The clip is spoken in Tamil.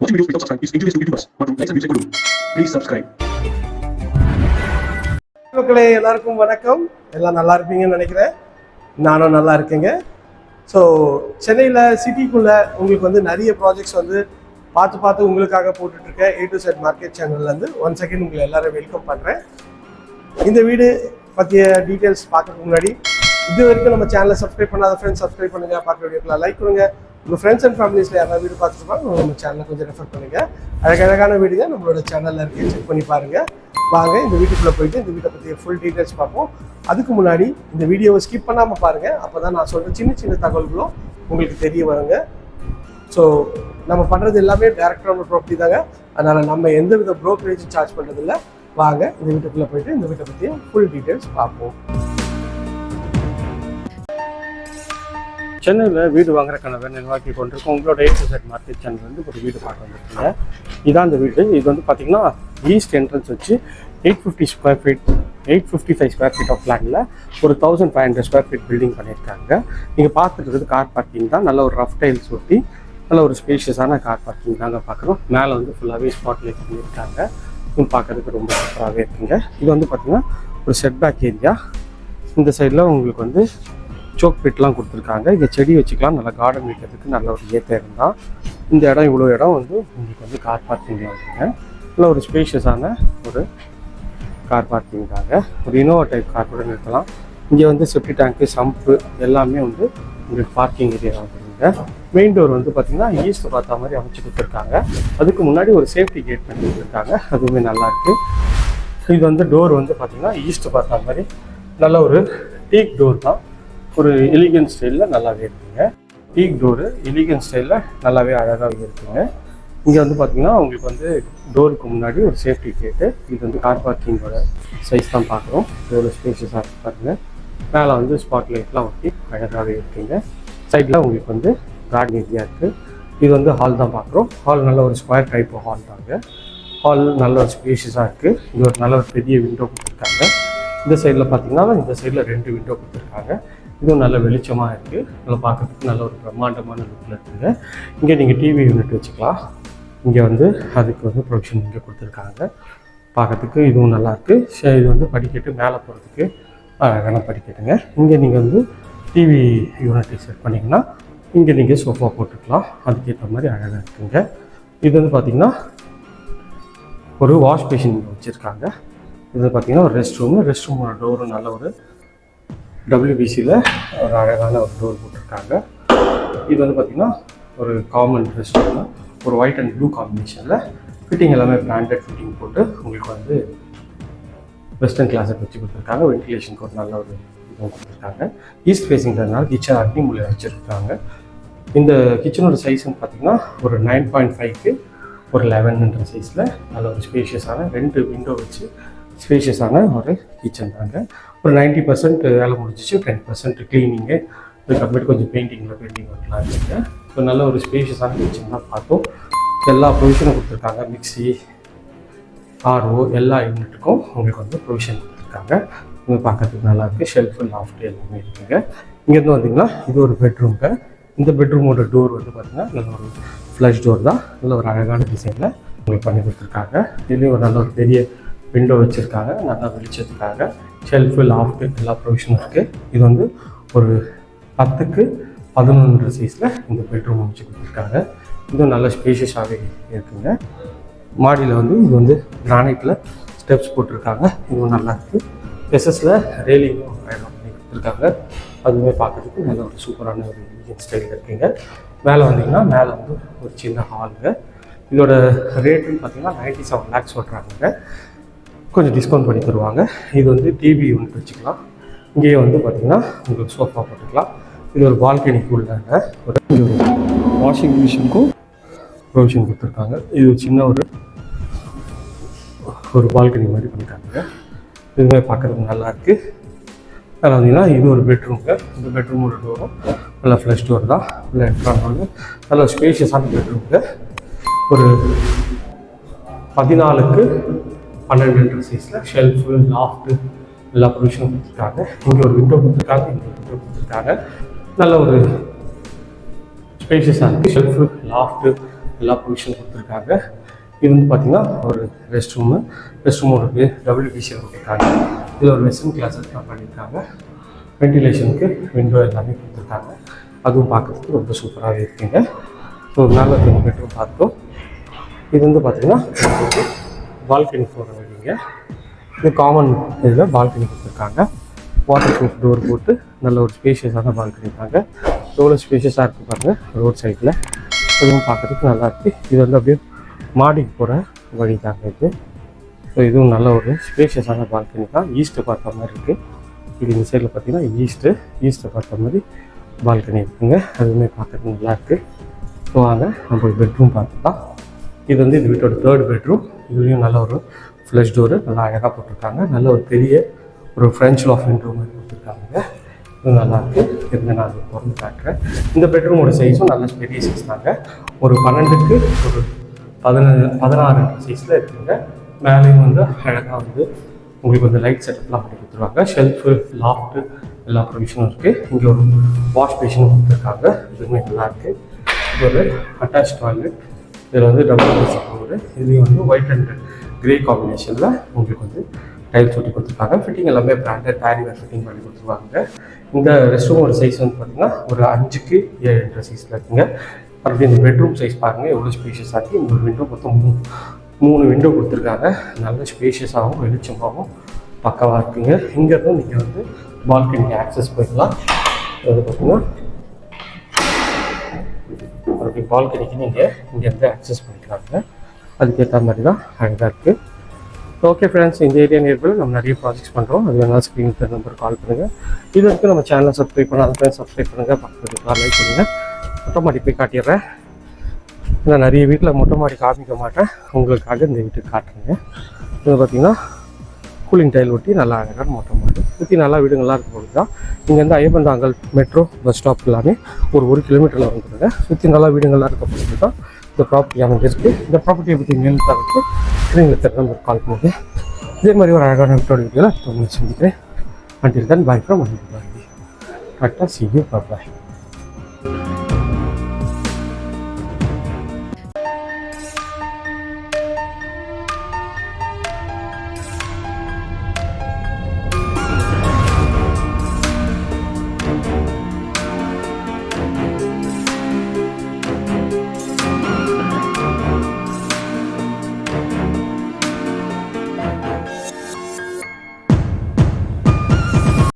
Watching videos without subscribe. Is injurious to YouTubers மற்றும் likes and views கொடுக்கும் Please subscribe. மக்களே எல்லாருக்கும் வணக்கம். எல்லாம் நல்லா இருப்பீங்கன்னு நினைக்கிறேன். நானும் நல்லா இருக்கேங்க. ஸோ சென்னையில் சிட்டிக்குள்ளே உங்களுக்கு வந்து நிறைய ப்ராஜெக்ட்ஸ் வந்து பார்த்து பார்த்து உங்களுக்காக போட்டுட்ருக்கேன். ஏ டு செட் மார்க்கெட் சேனல்லேருந்து ஒன் செகண்ட் உங்களை எல்லாரும் வெல்கம் பண்ணுறேன் இந்த வீடு பற்றிய டீட்டெயில்ஸ் பார்க்கறதுக்கு முன்னாடி இது வரைக்கும் நம்ம சேனலை சப்ஸ்கிரைப் பண்ணாத ஃப்ரெண்ட்ஸ் சப்ஸ்கிரைப் பண்ணுங்க. பார்க்குற வீடியோக்கெல்லாம் லைக் கொடுங்க. உங்கள் ஃப்ரெண்ட்ஸ் அண்ட் ஃபேமிலிஸில் யாராவது வீடு பார்த்துருப்பாங்க நம்ம சேனலை கொஞ்சம் ரெஃபர் பண்ணுங்கள் அழகழகான வீடுங்க நம்மளோட சேனலில் இருக்குது செக் பண்ணி பாருங்கள் வாங்க இந்த வீட்டுக்குள்ளே போயிட்டு இந்த வீட்டை பற்றிய ஃபுல் டீட்டெயில்ஸ் பார்ப்போம். அதுக்கு முன்னாடி இந்த வீடியோவை ஸ்கிப் பண்ணாமல் பாருங்கள் அப்போ தான் நான் சொல்கிற சின்ன சின்ன தகவல்களும் உங்களுக்கு தெரிய வருங்க. ஸோ நம்ம பண்ணுறது எல்லாமே டேரக்ட் நம்ம ப்ராப்பர்ட்டி தாங்க. அதனால் நம்ம எந்த வித ப்ரோக்கரேஜும் சார்ஜ் பண்ணுறதில்ல வாங்க இந்த வீட்டுக்குள்ளே போயிட்டு இந்த வீட்டை பற்றிய ஃபுல் டீட்டெயில்ஸ் பார்ப்போம். சென்னையில் வீடு வாங்குற கனவை நிர்வாகி கொண்டிருக்கோம். உங்களோட A side Z market channel வந்து ஒரு வீடு பார்க்க வந்திருக்கீங்க. இதான் அந்த வீடு. இது வந்து பார்த்தீங்கன்னா ஈஸ்ட் என்ட்ரன்ஸ் வச்சு eight fifty square feet eight fifty five square feet of லேண்டில் ஒரு thousand five hundred square feet building பண்ணியிருக்காங்க. நீங்கள் பார்த்துட்டு கார் பார்க்கிங் தான். நல்ல ஒரு ரஃப் டைல்ஸ் ஒட்டி நல்ல ஒரு ஸ்பேஷியஸான கார் பார்க்கிங் தாங்க பார்க்குறோம் மேலே வந்து ஃபுல்லாகவே ஸ்பாட் லைட் பண்ணியிருக்காங்க. இதுவும் பார்க்கறதுக்கு ரொம்ப சூப்பராகவே இருக்குங்க. இது வந்து பார்த்தீங்கன்னா ஒரு செட் பேக் ஏரியா இந்த சைடில் உங்களுக்கு வந்து சோக் பிட்லாம் கொடுத்துருக்காங்க. இங்கே செடி வச்சுக்கலாம். நல்லா கார்டன் வைக்கிறதுக்கு நல்ல ஒரு ஏற்ற இடம் தான். இந்த இடம் இவ்வளோ இடம் வந்து உங்களுக்கு வந்து கார் பார்க்கிங்கில் இருக்குங்க நல்ல ஒரு ஸ்பேஷியஸான ஒரு கார் பார்க்கிங்காக ஒரு இனோவா டைப் கார் கூட நிறுத்தலாம். இங்கே வந்து செப்டி டேங்க்கு சம்ப்பு எல்லாமே வந்து உங்களுக்கு பார்க்கிங் ஏரியா வந்துருங்க மெயின் டோர் வந்து பார்த்திங்கன்னா ஈஸ்ட் பார்த்தா மாதிரி அமைச்சு கொடுத்துருக்காங்க. அதுக்கு முன்னாடி ஒரு சேஃப்டி கேட் பண்ணி கொடுத்துருக்காங்க. அதுவுமே நல்லாயிருக்கு இது வந்து டோர் வந்து பார்த்திங்கன்னா ஈஸ்ட் பார்த்தா மாதிரி நல்ல ஒரு டீக் டோர் தான். ஒரு எலிகன் ஸ்டைலில் நல்லாவே இருக்குங்க. பீக் டோரு எலிகன் ஸ்டைலில் நல்லாவே அழகாகவே இருக்குங்க. இங்கே வந்து பார்த்தீங்கன்னா உங்களுக்கு வந்து டோருக்கு முன்னாடி ஒரு சேஃப்டி கேட்டு இது வந்து கார் பார்க்கிங்கோட சைஸ் தான் பார்க்குறோம் இதோட ஸ்பேஷஸாக இருக்கு பாருங்க. மேலே வந்து ஸ்பாட் லைட்லாம் ஒட்டி அழகாகவே இருக்குங்க. சைடில் உங்களுக்கு வந்து கார்டன் ஏரியா இருக்குது இது வந்து ஹால் தான் பார்க்குறோம் ஹால் நல்ல ஒரு ஸ்கொயர் டைப் ஹால் தாங்க. ஹால் நல்ல ஒரு ஸ்பேஷியஸாக இருக்குது இது ஒரு நல்ல ஒரு பெரிய விண்டோ கொடுத்துருக்காங்க. இந்த சைடில் பார்த்தீங்கன்னா இந்த சைடில் ரெண்டு விண்டோ கொடுத்துருக்காங்க. இதுவும் நல்ல வெளிச்சமாக இருக்குது நல்லா பார்க்கறதுக்கு நல்ல ஒரு பிரம்மாண்டமான லுக்கில் இருக்குங்க. இங்கே நீங்கள் டிவி யூனிட் வச்சுக்கலாம். இங்கே வந்து அதுக்கு வந்து ப்ரொவிஷன் இங்கே கொடுத்துருக்காங்க. பார்க்கறதுக்கு இதுவும் நல்லாயிருக்கு இது வந்து படிக்கட்டு மேலே போகிறதுக்கு அழகான படிக்கட்டுங்க. இங்கே நீங்கள் வந்து டிவி யூனிட்டை செட் பண்ணிங்கன்னா இங்கே நீங்கள் சோஃபா போட்டுக்கலாம். அதுக்கேற்ற மாதிரி அழகாக இருக்குங்க. இது வந்து பார்த்திங்கன்னா ஒரு வாஷ் மிஷின் வச்சுருக்காங்க. இது பார்த்தீங்கன்னா ஒரு ரெஸ்ட் ரூமு ரெஸ்ட் ரூமோட டோரும் நல்ல ஒரு டபிள்யூபிசியில் ஒரு அழகான ஒரு டோர் போட்டிருக்காங்க. இது வந்து பார்த்திங்கன்னா ஒரு காமன் ரெஸ்ட் ஒரு ஒயிட் அண்ட் ப்ளூ காம்பினேஷனில் ஃபிட்டிங் எல்லாமே பிராண்டட் ஃபிட்டிங் போட்டு உங்களுக்கு வந்து வெஸ்டர்ன் கிளாஸை வச்சு கொடுத்துருக்காங்க. வென்டிலேஷனுக்கு ஒரு நல்ல ஒரு இதுவும் கொடுத்துருக்காங்க. ஈஸ்ட் ஃபேஸிங்கிறதுனால கிச்சன் அக்னி மூலையை வச்சுருக்காங்க இந்த கிச்சனோட சைஸ்ன்னு பார்த்தீங்கன்னா ஒரு நைன் பாயிண்ட் ஃபைவ்க்கு ஒரு லெவன்ன்ற சைஸில் நல்ல ஒரு ஸ்பேஷியஸான ரெண்டு விண்டோ வச்சு ஸ்பேஷியஸான ஒரு கிச்சன் தாங்க. ஒரு நைன்ட்டி பர்சன்ட் வேலை முடிஞ்சிச்சு டென் பர்சன்ட் க்ளீனிங்கு அதுக்கப்புறமேட்டு கொஞ்சம் பெயிண்டிங்கில் பெயிண்டிங் ஒர்க்லாம் இருக்குது ஸோ நல்ல ஒரு ஸ்பேஷியஸான கிச்சன் தான் பார்த்தோம். எல்லா ப்ரொவிஷனும் கொடுத்துருக்காங்க. மிக்ஸி ஆர்ஓ எல்லா யூனிட்டுக்கும் உங்களுக்கு வந்து ப்ரொவிஷன் கொடுத்துருக்காங்க. இங்கே பார்க்கறதுக்கு நல்லா இருக்குது ஷெல்ஃபு லாஃப்ட் எல்லாமே இருக்குங்க. இங்கேருந்து வந்தீங்கன்னா இது ஒரு பெட்ரூம்க்கு இந்த பெட்ரூமோட டோர் வந்து பார்த்தீங்கன்னா நல்ல ஒரு ஃப்ளஷ் டோர் தான். நல்ல ஒரு அழகான டிசைனில் உங்களுக்கு பண்ணி கொடுத்துருக்காங்க. இதுலேயும் ஒரு நல்ல ஒரு பெரிய விண்டோ வச்சுருக்காங்க. நல்லா வெளிச்சத்துக்காக. ஷெல்ஃபு லாஃப்ட்டு எல்லா ப்ரொவிஷனும் இருக்குது இது வந்து ஒரு பத்துக்கு பதினொன்று சைஸில் இந்த பெட்ரூம் அமைச்சு கொடுத்துருக்காங்க. இதுவும் நல்ல ஸ்பேஷியஸாகவே இருக்குங்க. மாடியில் வந்து இது வந்து கிரானைட்டில் ஸ்டெப்ஸ் போட்டிருக்காங்க. இதுவும் நல்லா இருக்குது எஸ்எஸில் ரேலிங்கும் அழகாக பண்ணி கொடுத்துருக்காங்க. அதுவுமே பார்க்குறதுக்கு நல்ல ஒரு சூப்பரான ஒரு இந்தியன் ஸ்டைல் இருக்குங்க. மேலே வந்தீங்கன்னா மேலே வந்து ஒரு சின்ன ஹாலுங்க இதோட ரேட்டுன்னு பார்த்தீங்கன்னா நைன்ட்டி செவன் லேக்ஸ் சொல்கிறாங்க கொஞ்சம் டிஸ்கவுண்ட் பண்ணி தருவாங்க. இது வந்து டிவி யூனிட் வச்சுக்கலாம். இங்கேயே வந்து பார்த்தீங்கன்னா உங்களுக்கு சோஃபா போட்டுக்கலாம். இது ஒரு பால்கனிக்கு உள்ளாங்க. ஒரு வாஷிங் மிஷினுக்கும் ப்ரொவிஷன் கொடுத்துருக்காங்க. இது ஒரு சின்ன ஒரு ஒரு பால்கனி மாதிரி பண்ணிட்டாங்க. இதுவே பார்க்குறதுக்கு நல்லா இருக்குது அதில் வந்தீங்கன்னா இது ஒரு பெட்ரூம்ங்க இந்த பெட்ரூமோட டோரும் நல்லா ஃப்ளஷ் டோர் தான். நல்லா என்ட்ரானுங்க நல்ல ஸ்பேஷியஸான பெட்ரூம்ங்க ஒரு பதினாலுக்கு பன்னெண்டு சைஸில் ஷெல்ஃபு லாஃப்ட்டு எல்லா ப்ரொவிஷனும் கொடுத்துருக்காங்க. இங்கே ஒரு விண்டோ கொடுத்துருக்காங்க இங்கே ஒரு விண்டோ கொடுத்துருக்காங்க. நல்ல ஒரு ஸ்பேஷியஸாக இருக்குது ஷெல்ஃபு லாஃப்ட்டு எல்லா ப்ரொவிஷனும் கொடுத்துருக்காங்க. இது வந்து பார்த்தீங்கன்னா ஒரு ரெஸ்ட் ரூமு ரெஸ்ட் ரூம் இருக்குது டபிள்யூபிசி கொடுத்துருக்காங்க. இதில் ஒரு வெஸ்டர்ன் கிளாஸஸ் பண்ணியிருக்காங்க வென்டிலேஷனுக்கு விண்டோ எல்லாமே கொடுத்துருக்காங்க. அதுவும் பார்க்குறதுக்கு ரொம்ப சூப்பராகவே இருக்குங்க. ஸோ நல்ல பெட்ரூம் பார்த்தோம் இது வந்து பார்த்தீங்கன்னா பால்கனி போகிற வழிங்க இது காமன் இதில் பால்கனி கொடுத்துருக்காங்க. வாட்டர் ப்ரூஃப் டோர் போட்டு நல்ல ஒரு ஸ்பேஷியஸான பால்கனி தாங்க எவ்வளோ ஸ்பேஷியஸாக இருக்குது பாருங்கள் ரோட் சைடில் இதுவும் பார்க்குறதுக்கு நல்லாயிருக்கு இது வந்து அப்படியே மாடிக்கு போகிற வழி தாங்க இது. ஸோ இதுவும் நல்ல ஒரு ஸ்பேஷியஸான பால்கனி தான். ஈஸ்ட்டு பார்த்த மாதிரி இருக்குது இது இந்த சைடில் பார்த்தீங்கன்னா ஈஸ்ட்டு ஈஸ்ட்டை பார்த்த மாதிரி பால்கனி இருக்குங்க. அதுவுமே பார்க்குறதுக்கு நல்லா இருக்குது ஸோ வாங்க நம்ம போய் பெட்ரூம் பார்த்துக்கலாம். இது வந்து இந்த வீட்டோட தேர்ட் பெட்ரூம் இதுலேயும் நல்ல ஒரு ஃப்ளஷ் டோரு நல்லா அழகாக போட்டிருக்காங்க. நல்ல ஒரு பெரிய ஒரு ஃப்ரெஞ்ச் லாஃப் விண்டோ மாதிரி கொடுத்துருக்காங்க இது நல்லாயிருக்கு இருந்து நான் அதை திறந்து காட்டுறேன். இந்த பெட்ரூமோட சைஸும் நல்ல பெரிய சைஸ் தாங்க. ஒரு பன்னெண்டுக்கு ஒரு பதினஞ்சு பதினாறு சைஸில் இருக்குங்க. மேலேயும் வந்து அழகாக வந்து உங்களுக்கு வந்து லைட் செட்டப்லாம் பண்ணி கொடுத்துருவாங்க. ஷெல்ஃபு லாஃப்ட்டு எல்லா ப்ரொவிஷனும் இருக்குது இங்கே ஒரு வாஷ் பேஷனும் கொடுத்துருக்காங்க. இதுவுமே நல்லாயிருக்கு இது ஒரு அட்டாச் டாய்லெட் இதில் வந்து டபுள் ஒரு இதுலேயும் வந்து ஒயிட் அண்ட் கிரே காம்பினேஷனில் உங்களுக்கு வந்து டைல்ஸ் ஒட்டி கொடுத்துருக்காங்க. ஃபிட்டிங் எல்லாமே பிராண்டட் பேரிவேர் ஃபிட்டிங் பண்ணி கொடுத்துருவாங்க. இந்த ரெஸ்ட் ரூமோட சைஸ் வந்து பார்த்தீங்கன்னா ஒரு அஞ்சுக்கு ஏழு சைஸில் இருக்குங்க. அப்படி இந்த பெட்ரூம் சைஸ் பாருங்கள் எவ்வளோ ஸ்பேஷியஸாக இருக்குது இந்த ஒரு விண்டோ மொத்தம் மூணு மூணு விண்டோ கொடுத்துருக்காங்க. நல்ல ஸ்பேஷியஸாகவும் வெளிச்சமாகவும் பக்கவாக இருக்குங்க. இங்கேருந்து நீங்கள் வந்து பால்கனிக்கு ஆக்சஸ் போயிடலாம். அது பார்த்தீங்கன்னா அப்படி பால்கனிக்கு நீங்கள் இங்கேருந்து அக்சஸ் பண்ணிக்கலாங்க அதுக்கேற்ற மாதிரி தான் அழகாக இருக்குது ஓகே ஃப்ரெண்ட்ஸ் இந்த ஏரியா நேர்பில் நம்ம நிறைய ப்ராஜெக்ட்ஸ் பண்ணுறோம் அது வேணாலும் ஸ்க்ரீன் பேர் நம்பர் கால் பண்ணுங்கள் இது வரைக்கும் நம்ம சேனலை சப்ஸ்கிரைப் பண்ணாத ஃப்ரெண்ட்ஸ் சப்ஸ்கிரைப் பண்ணுங்கள் பக்கத்துக்கு லைக் பண்ணுங்கள் மொட்டை மாடி போய் காட்டிடுறேன். நான் நிறைய வீட்டில் மொட்டை மாடி காமிக்க மாட்டேன். உங்களுக்காக இந்த வீட்டுக்கு காட்டுறேங்க இது பார்த்தீங்கன்னா கூலிங் டைல் ஒட்டி நல்லா அழகான மொட்டை மாடி. சுற்றி நல்லா வீடுங்கள்லாம் இருக்கும் பொழுது தான் இங்கேருந்து ஐயப்பந்தாங்கல் மெட்ரோ பஸ் ஸ்டாப் எல்லாமே ஒரு ஒரு கிலோமீட்டரில் வந்துடுங்க. சுற்றி நல்லா வீடுங்கள்லாம் இருக்க பொழுது தான் இந்த ப்ராப்பர்ட்டி அமைஞ்சிருக்கு இந்த ப்ராப்பர்ட்டியை பற்றி மேலும் தவிர்த்து ஸ்க்ரீனில் தர நம்பர் கால் பண்ணுங்க. இதே மாதிரி ஒரு அழகான வீட்டோட வீடியோவில் உங்களை சந்திக்கிறேன். அண்டில் தான் bye from until bye tata see you bye